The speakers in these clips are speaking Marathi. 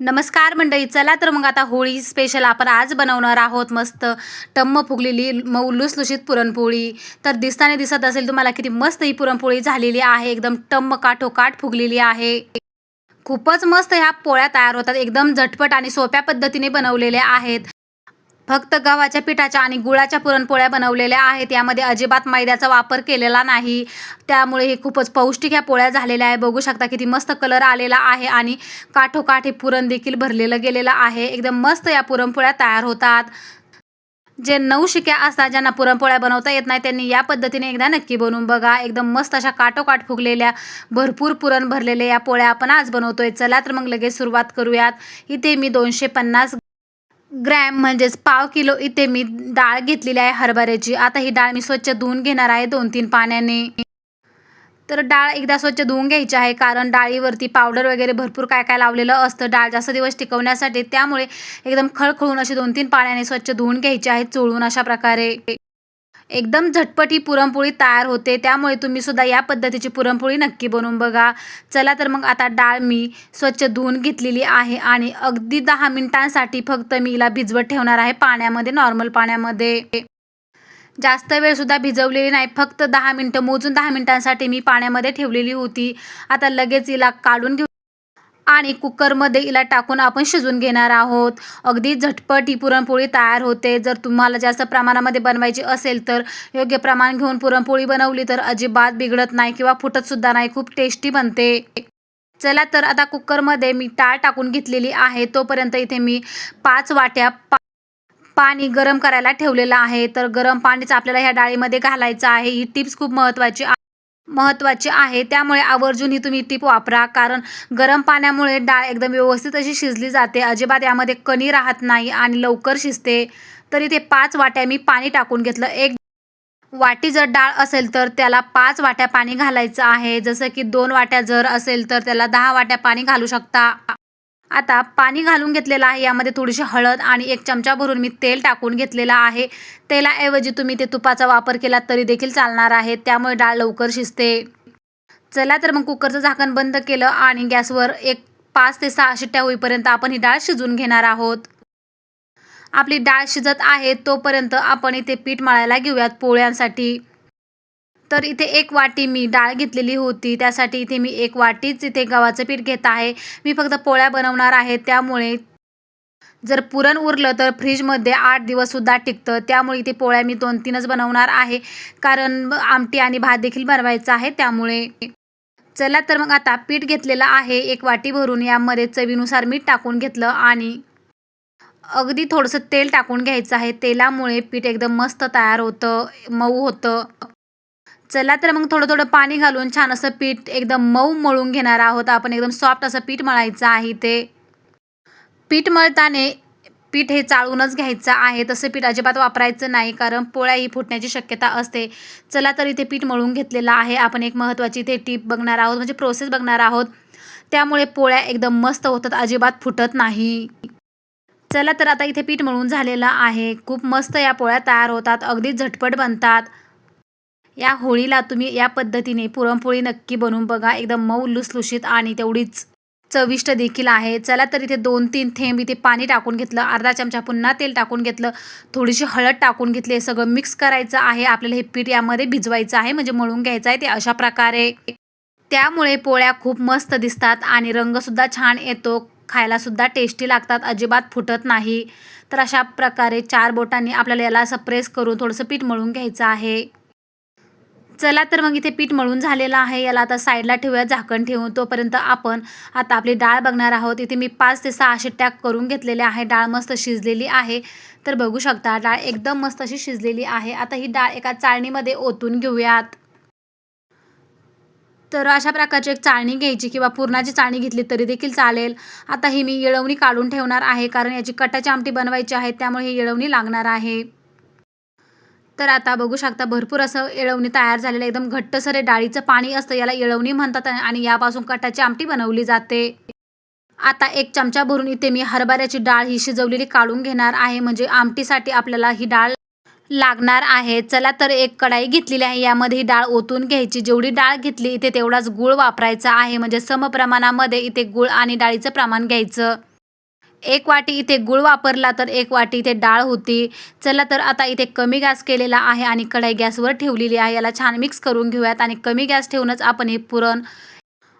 नमस्कार मंडळी चला तर मग आता होळी स्पेशल आपण आज बनवणार आहोत मस्त टम्म फुगलेली मऊ लुसलुशीत पुरणपोळी. तर दिसताना दिसत असेल तुम्हाला किती मस्त ही पुरणपोळी झालेली आहे एकदम टम्म काठोकाठ फुगलेली आहे. खूपच मस्त ह्या पोळ्या तयार होतात एकदम झटपट आणि सोप्या पद्धतीने बनवलेल्या आहेत. फक्त गव्हाच्या पिठाच्या आणि गुळाच्या पुरणपोळ्या बनवलेल्या आहेत. यामध्ये अजिबात मैद्याचा वापर केलेला नाही. त्यामुळे हे खूपच पौष्टिक ह्या पोळ्या झालेल्या आहे बघू शकता किती मस्त कलर आलेला आहे आणि काठोकाठ हे पुरण देखील भरलेलं गेलेलं आहे. एकदम मस्त या पुरणपोळ्या तयार होतात. जे नऊ शिक्या असतात ज्यांना पुरणपोळ्या बनवता येत नाही त्यांनी या पद्धतीने एकदा नक्की बनवून बघा. एकदम मस्त अशा काठोकाठ फुगलेल्या भरपूर पुरण भरलेल्या या पोळ्या आपण आज बनवतोय. चला तर मग लगेच सुरुवात करूयात. इथे मी दोनशे पन्नास ग्रॅम म्हणजेच पाव किलो इथे मी डाळ घेतलेली आहे हरभऱ्याची. आता ही डाळ मी स्वच्छ धुवून घेणार आहे दोन तीन पाण्याने. तर डाळ एकदा स्वच्छ धुवून घ्यायची आहे कारण डाळीवरती पावडर वगैरे भरपूर काय काय लावलेलं असतं. डाळ जास्त दिवस टिकवण्यासाठी त्यामुळे एकदम खळखळून अशी दोन तीन पाण्याने स्वच्छ धुवून घ्यायची आहे चोळून अशा प्रकारे. एकदम झटपट ही पुरणपोळी तयार होते. त्यामुळे तुम्ही सुद्धा या पद्धतीची पुरणपोळी नक्की बनवून बघा. चला तर मग आता डाळ मी स्वच्छ धुवून घेतलेली आहे आणि अगदी दहा मिनिटांसाठी फक्त मी हिला भिजवत ठेवणार आहे पाण्यामध्ये नॉर्मल पाण्यामध्ये. जास्त वेळ सुद्धा भिजवलेली नाही. फक्त दहा मिनटं मोजून दहा मिनिटांसाठी मी पाण्यामध्ये ठेवलेली होती. आता लगेच हिला काढून घेऊ आणि कुकरमध्ये हिला टाकून आपण शिजून घेणार आहोत. अगदी झटपट ही पुरणपोळी तयार होते. जर तुम्हाला जास्त प्रमाणामध्ये बनवायची असेल तर योग्य प्रमाण घेऊन पुरणपोळी बनवली तर अजिबात बिघडत नाही किंवा फुटतसुद्धा नाही. खूप टेस्टी बनते. चला तर आता कुकरमध्ये मी टाळ टाकून घेतलेली आहे. तोपर्यंत इथे मी पाच वाट्या पा पाणी गरम करायला ठेवलेलं आहे. तर गरम पाणीच आपल्याला ह्या डाळीमध्ये घालायचं आहे. ही टिप्स खूप महत्त्वाची आहे महत्त्वाची आहे. त्यामुळे आवर्जून ही तुम्ही टिप वापरा. कारण गरम पाण्यामुळे डाळ एकदम व्यवस्थित अशी शिजली जाते. अजिबात यामध्ये कणी राहत नाही आणि लवकर शिजते. तर इथे पाच वाट्या मी पाणी टाकून घेतलं. एक वाटी जर डाळ असेल तर त्याला पाच वाट्या पाणी घालायचं आहे. जसं की दोन वाट्या जर असेल तर त्याला दहा वाट्या पाणी घालू शकता. आता पाणी घालून घेतलेलं आहे. यामध्ये थोडीशी हळद आणि एक चमचा भरून मी तेल टाकून घेतलेलं आहे. तेलाऐवजी तुम्ही ते तुपाचा वापर केला तरी देखील चालणार आहे. त्यामुळे डाळ लवकर शिजते. चला तर मग कुकरचं झाकण बंद केलं आणि गॅसवर एक पाच ते सहा शिट्ट्या होईपर्यंत आपण ही डाळ शिजवून घेणार आहोत. आपली डाळ शिजत आहे तोपर्यंत आपण इथे पीठ मळायला घेऊयात पोळ्यांसाठी. तर इथे एक वाटी मी डाळ घेतलेली होती. त्यासाठी इथे मी एक वाटीच इथे गव्हाचं पीठ घेत आहे. मी फक्त पोळ्या बनवणार आहे. त्यामुळे जर पुरण उरलं तर फ्रीजमध्ये आठ दिवससुद्धा टिकतं. त्यामुळे इथे पोळ्या मी दोन तीनच बनवणार आहे. कारण आमटी आणि भात देखील बनवायचा आहे. त्यामुळे चला तर मग आता पीठ घेतलेलं आहे. एक वाटी भरून यामध्ये चवीनुसार मीठ टाकून घेतलं आणि अगदी थोडंसं तेल टाकून घ्यायचं आहे. तेलामुळे पीठ एकदम मस्त तयार होतं मऊ होतं. चला तर मग थोडं थोडं पाणी घालून छान असं पीठ एकदम मऊ मळून घेणार आहोत. आपण एकदम सॉफ्ट असं पीठ मळायचं आहे ते. पीठ मळताना पीठ हे चाळूनच घ्यायचं आहे. तसं पीठ अजिबात वापरायचं नाही कारण पोळ्या ही फुटण्याची शक्यता असते. चला तर इथे पीठ मळून घेतलेलं आहे. आपण एक महत्त्वाची इथे टीप बघणार आहोत. म्हणजे प्रोसेस बघणार आहोत. त्यामुळे पोळ्या एकदम मस्त होतात. अजिबात फुटत नाही. चला तर आता इथे पीठ मळून झालेलं आहे. खूप मस्त या पोळ्या तयार होतात. अगदी झटपट बनतात. या होळीला तुम्ही या पद्धतीने पुरणपोळी नक्की बनवून बघा. एकदम मऊ लुसलुशीत आणि तेवढीच चविष्ट देखील आहे. चला तर इथे दोन तीन थेंब इथे पाणी टाकून घेतलं. अर्धा चमचा पुन्हा तेल टाकून घेतलं. थोडीशी हळद टाकून घेतली. हे सगळं मिक्स करायचं आहे. आपल्याला हे पीठ यामध्ये भिजवायचं आहे. म्हणजे मळून घ्यायचं आहे ते अशा प्रकारे. त्यामुळे पोळ्या खूप मस्त दिसतात आणि रंगसुद्धा छान येतो. खायलासुद्धा टेस्टी लागतात. अजिबात फुटत नाही. तर अशा प्रकारे चार बोटांनी आपल्याला याला असं प्रेस करून थोडंसं पीठ मळून घ्यायचं आहे. चला तर मग इथे पीठ मळून झालेलं आहे. याला आता साईडला ठेवूया झाकण ठेवून. तोपर्यंत आपण आता आपली डाळ बघणार आहोत. इथे मी पाच ते सहा टॅक करून घेतलेल्या आहे. डाळ मस्त शिजलेली आहे. तर बघू शकता डाळ एकदम मस्त अशी शिजलेली आहे. आता ही डाळ एका चाळणीमध्ये ओतून घेऊयात. तर अशा प्रकारची एक चाळणी घ्यायची किंवा पुरणाची चाळणी घेतली तरी देखील चालेल. आता ही मी येळवणी काढून ठेवणार आहे कारण याची कटाची आमटी बनवायची आहे त्यामुळे ही येळवणी लागणार आहे. तर आता बघू शकता भरपूर असं येळवणी तयार झालेलं एकदम घट्टसर हे डाळीचं पाणी असतं याला येळवणी म्हणतात आणि यापासून कटाची आमटी बनवली जाते. आता एक चमचा भरून इथे मी हरभऱ्याची डाळ ही शिजवलेली काढून घेणार आहे. म्हणजे आमटीसाठी आपल्याला ही डाळ लागणार आहे. चला तर एक कढाई घेतलेली आहे. यामध्ये ही डाळ ओतून घ्यायची. जेवढी डाळ घेतली इथे तेवढाच गूळ वापरायचा आहे. म्हणजे समप्रमाणामध्ये इथे गूळ आणि डाळीचं प्रमाण घ्यायचं. एक वाटी इथे गुळ वापरला तर एक वाटी इथे डाळ होती. चला तर आता इथे कमी गॅस केलेला आहे आणि कढाई गॅसवर ठेवलेली आहे. याला छान मिक्स करून घेऊयात आणि कमी गॅस ठेवूनच आपण हे पुरण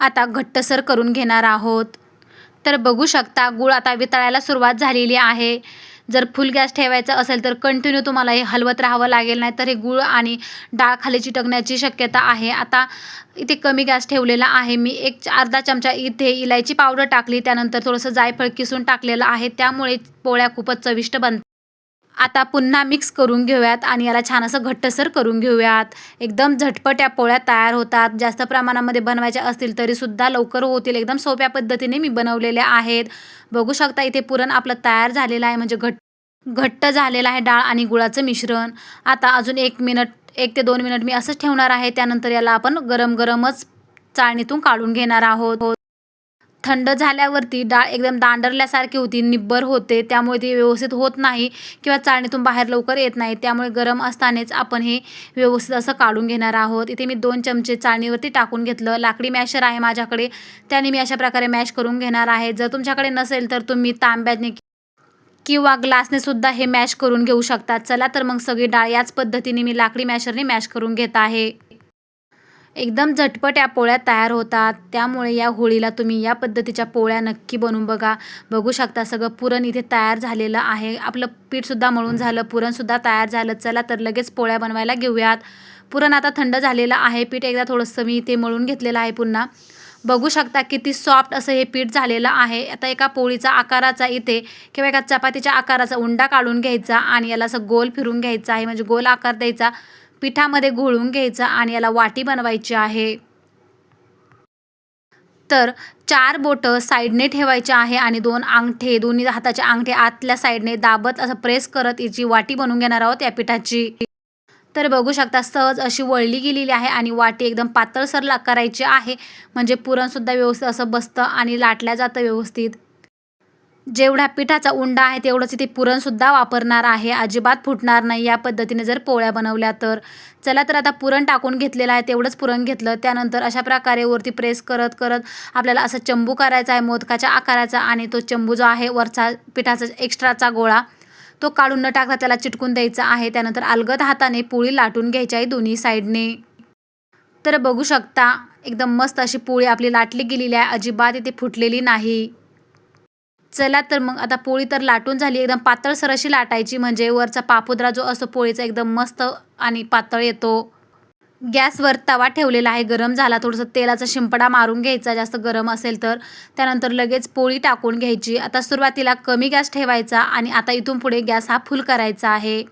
आता घट्टसर करून घेणार आहोत. तर बघू शकता गूळ आता वितळायला सुरुवात झालेली आहे. जर फुल गॅस ठेवायचा असेल तर कंटिन्यू तुम्हाला हे हलवत राहावं लागेल नाही तर हे गूळ आणि डाळ खाली चिटकण्याची शक्यता आहे. आता इथे कमी गॅस ठेवलेला आहे. मी एक च- अर्धा चमचा इथे इलायची पावडर टाकली त्यानंतर थोडंसं जायफळ किसून टाकलेलं आहे. त्यामुळे पोळ्या खूपच चविष्ट बनतात. आता पुन्हा मिक्स करून घेऊयात आणि याला छान असं घट्टसर करून घेऊयात. एकदम झटपट या पोळ्या तयार होतात. जास्त प्रमाणामध्ये बनवायच्या असतील तरीसुद्धा लवकर होतील. एकदम सोप्या पद्धतीने मी बनवलेल्या आहेत. बघू शकता इथे पुरण आपलं तयार झालेलं आहे. म्हणजे घट घट्ट झालेलं आहे डाळ आणि गुळाचं मिश्रण. आता अजून एक मिनट एक ते दोन मिनट मी असंच ठेवणार आहे. त्यानंतर याला आपण गरम गरमच चाळणीतून काढून घेणार आहोत. थंड झाल्यावरती डाळ एकदम दांडरल्यासारखी होती निब्बर होते त्यामुळे ती व्यवस्थित होत नाही किंवा चाळणीतून बाहेर लवकर येत नाही. त्यामुळे गरम असतानाच आपण हे व्यवस्थित असं काढून घेणार आहोत. इथे मी दोन चमचे चाळणीवरती टाकून घेतलं. लाकडी मॅशर आहे माझ्याकडे. त्याने मी अशा प्रकारे मॅश करून घेणार आहे. जर तुमच्याकडे नसेल तर तुम्ही तांब्याने किंवा ग्लासने सुद्धा हे मॅश करून घेऊ शकतात चला तर मग सगळी डाळ याच पद्धतीने मी लाकडी मॅशरने मॅश करून घेत आहे. एकदम झटपट या पोळ्या तयार होतात. त्यामुळे या होळीला तुम्ही या पद्धतीच्या पोळ्या नक्की बनवून बघा. बघू शकता सगळं पुरण इथे तयार झालेलं आहे. आपलं पीठसुद्धा मळून झालं पुरणसुद्धा तयार झालं. चला तर लगेच पोळ्या बनवायला घेऊयात. पुरण आता थंड झालेलं आहे. पीठ एकदा थोडंसं मी इथे मळून घेतलेलं आहे पुन्हा. बघू शकता किती सॉफ्ट असं हे पीठ झालेलं आहे. आता एका पोळीचा आकाराचा इथे किंवा एका चपातीच्या आकाराचा उंडा काढून घ्यायचा आणि याला असं गोल फिरून घ्यायचा आहे. म्हणजे गोल आकार द्यायचा. पिठामध्ये घोळून घ्यायचं आणि याला वाटी बनवायची आहे. तर चार बोटं साईडने ठेवायचे आहे आणि दोन अंगठे दोन्ही हाताचे अंगठे आतल्या साईडने दाबत असं प्रेस करत याची वाटी बनवून घेणार आहोत या पिठाची. तर बघू शकता सहज अशी वळली गेलेली आहे आणि वाटी एकदम पातळसर करायची आहे. म्हणजे पुरणसुद्धा व्यवस्थित असं बसतं आणि लाटल्या जातं व्यवस्थित. जेवढ्या पिठाचा उंडा आहे तेवढंच इथे पुरणसुद्धा वापरणार आहे. अजिबात फुटणार नाही. या पद्धतीने जर पोळ्या बनवल्या तर. चला तर आता पुरण टाकून घेतलेलं आहे. तेवढंच पुरण घेतलं. त्यानंतर अशा प्रकारे वरती प्रेस करत करत आपल्याला असं चंबू करायचा आहे. मोदकाच्या आकाराचा आणि तो चंबू जो आहे वरचा पिठाचा एक्स्ट्राचा गोळा तो काढून न टाकता त्याला चिटकून द्यायचा आहे. त्यानंतर अलगद हाताने पोळी लाटून घ्यायची आहे दोन्ही साईडने. तर बघू शकता एकदम मस्त अशी पोळी आपली लाटली गेलेली आहे. अजिबात इथे फुटलेली नाही. चला तर मग आता पोळी तर लाटून झाली एकदम पातळसर अशी लाटायची म्हणजे वरचा पापुद्रा जो असतो पोळीचा एकदम मस्त आणि पातळ येतो. गॅसवर तवा ठेवलेला आहे गरम झाला थोडंसं तेलाचा शिंपडा मारून घ्यायचा जास्त गरम असेल तर. त्यानंतर लगेच पोळी टाकून घ्यायची. आता सुरुवातीला कमी गॅस ठेवायचा आणि आता इथून पुढे गॅस हा फुल करायचा आहे.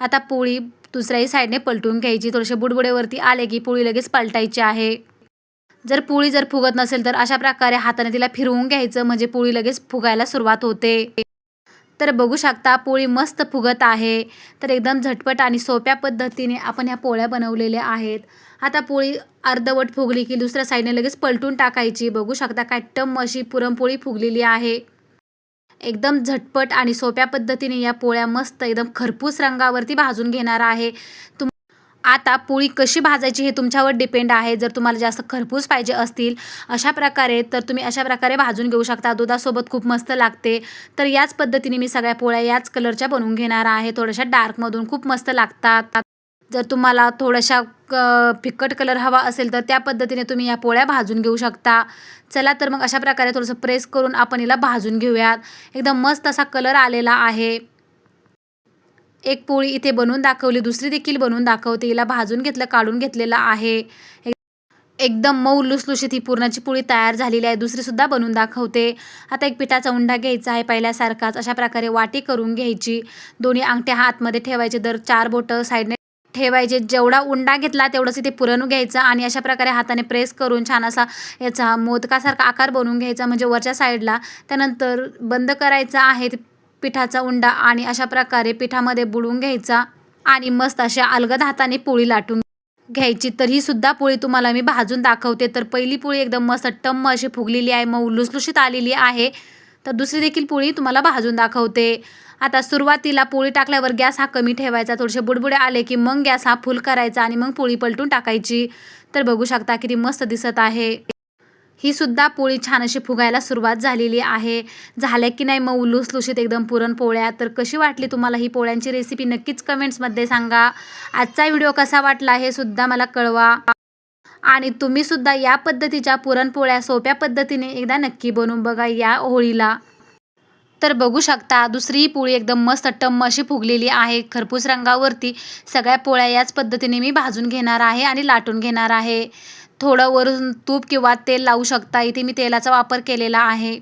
आता पोळी दुसऱ्याही साईडने पलटून घ्यायची थोडेसे बुडबुडेवरती आले की पोळी लगेच पलटायची आहे. जर पोळी जर फुगत नसेल तर अशा प्रकारे हाताने तिला फिरवून घ्यायचं म्हणजे पोळी लगेच फुगायला सुरुवात होते. तर बघू शकता पोळी मस्त फुगत आहे. तर एकदम झटपट आणि सोप्या पद्धतीने आपण ह्या पोळ्या बनवलेल्या आहेत. आता पोळी अर्धवट फुगली की दुसऱ्या साईडने लगेच पलटून टाकायची. बघू शकता काय टम अशी पुरणपोळी फुगलेली आहे. एकदम झटपट आणि सोप्या पद्धतीने या पोळ्या मस्त एकदम खरपूस रंगावरती भाजून घेणार आहे. तुम आता पोळी कशी भाजायची हे तुमच्यावर डिपेंड आहे. जर तुम्हाला जास्त खरपूस पाहिजे असतील अशा प्रकारे तर तुम्ही अशा प्रकारे भाजून घेऊ शकता. दुधासोबत खूप मस्त लागते. तर याच पद्धतीने मी सगळ्या पोळ्या याच कलरच्या बनवून घेणार आहे. थोड्याशा डार्कमधून खूप मस्त लागतात. जर तुम्हाला थोड्याशा क फिक्कट कलर हवा असेल तर त्या पद्धतीने तुम्ही या पोळ्या भाजून घेऊ शकता. चला तर मग अशा प्रकारे थोडंसं प्रेस करून आपण हिला भाजून घेऊयात. एकदम मस्त असा कलर आलेला आहे. एक पोळी इथे बनवून दाखवली दुसरी देखील बनवून दाखवते. हिला भाजून घेतलं काढून घेतलेलं आहे. एकदम मऊ लुसलुशीत ही पुरणाची पोळी तयार झालेली आहे. दुसरीसुद्धा बनवून दाखवते. आता एक पिठाचा उंडा घ्यायचा आहे पहिल्यासारखाच. अशा प्रकारे वाटी करून घ्यायची. दोन्ही अंगठ्या हातमध्ये ठेवायचे. दर चार बोटं साईडने ठेवायचे. जेवढा उंडा घेतला तेवढंच इथे पुरण घ्यायचं आणि अशा प्रकारे हाताने प्रेस करून छान असा याचा मोदकासारखा आकार बनवून घ्यायचा. म्हणजे वरच्या साईडला त्यानंतर बंद करायचा आहे. पिठाचा उंडा आणि अशा प्रकारे पिठामध्ये बुडवून घ्यायचा आणि मस्त अशा अलगद हाताने पोळी लाटून घ्यायची. तर ही सुद्धा पोळी तुम्हाला मी भाजून दाखवते. तर पहिली पोळी एकदम मस्त टम्म अशी फुगलेली आहे मऊ लुसलुशीत आलेली आहे. तर दुसरी देखील पोळी तुम्हाला भाजून दाखवते. आता सुरुवातीला पोळी टाकल्यावर गॅस हा कमी ठेवायचा. थोडेसे बुडबुडे आले की मग गॅस हा फुल करायचा आणि मग पोळी पलटून टाकायची. तर बघू शकता किती मस्त दिसत आहे. ही सुद्धा पोळी छान अशी फुगायला सुरुवात झालेली आहे. झाल्या की नाही मग लुसलुशीत एकदम पुरणपोळ्या तर कशी वाटली तुम्हाला ही पोळ्यांची रेसिपी नक्कीच कमेंट्समध्ये सांगा. आजचा व्हिडिओ कसा वाटला हे सुद्धा मला कळवा. आणि तुम्ही सुद्धा या पद्धतीच्या पुरणपोळ्या सोप्या पद्धतीने एकदा नक्की बनवून बघा या होळीला. तर बघू शकता दुसरी पोळी एकदम मस्त टम्म अशी फुगलेली आहे. खरपूस रंगावरती सगळ्या पोळ्या याच पद्धतीने मी भाजून घेणार आहे आणि लाटून घेणार आहे. थोडं वरून तूप किंवा तेल लावू शकता. इथे मी तेलाचा वापर केलेला आहे.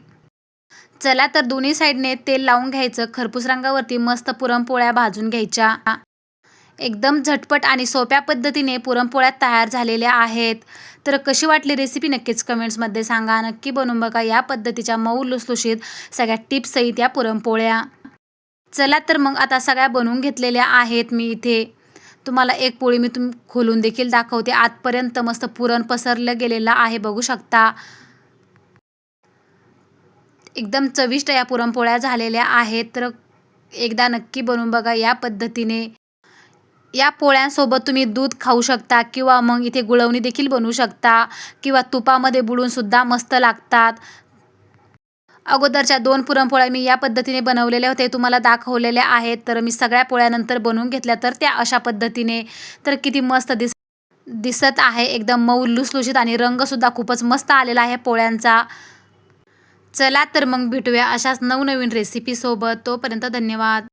चला तर दोन्ही साईडने तेल लावून घ्यायचं. खरपूस रंगावरती मस्त पुरणपोळ्या भाजून घ्यायच्या. एकदम झटपट आणि सोप्या पद्धतीने पुरणपोळ्या तयार झालेल्या आहेत. तर कशी वाटली रेसिपी नक्कीच कमेंट्समध्ये सांगा. नक्की बनवून बघा या पद्धतीच्या मऊ लुसलुशीत सगळ्या टिप्स सहित या पुरणपोळ्या. चला तर मग आता सगळ्या बनवून घेतलेल्या आहेत मी इथे. तुम्हाला एक पोळी मी तुम खोलून देखील दाखवते. आतपर्यंत मस्त पुरण पसरलं गेलेलं आहे बघू शकता. एकदम चविष्ट या पुरणपोळ्या झालेल्या आहेत तर एकदा नक्की बनवून बघा या पद्धतीने. या पोळ्यांसोबत तुम्ही दूध खाऊ शकता किंवा मग इथे गुळवणी देखील बनवू शकता किंवा तुपामध्ये बुडून सुद्धा मस्त लागतात. अगोदरच्या दोन पुरणपोळ्या मी या पद्धतीने बनवलेल्या होते तुम्हाला दाखवलेल्या आहेत. तर मी सगळ्या पोळ्यानंतर बनवून घेतल्या तर त्या अशा पद्धतीने. तर किती मस्त दिस दिसत आहे. एकदम मऊ लुसलुशीत आणि रंगसुद्धा खूपच मस्त आलेला आहे पोळ्यांचा. चला तर मग भेटूया अशाच नवनवीन रेसिपीसोबत तोपर्यंत धन्यवाद.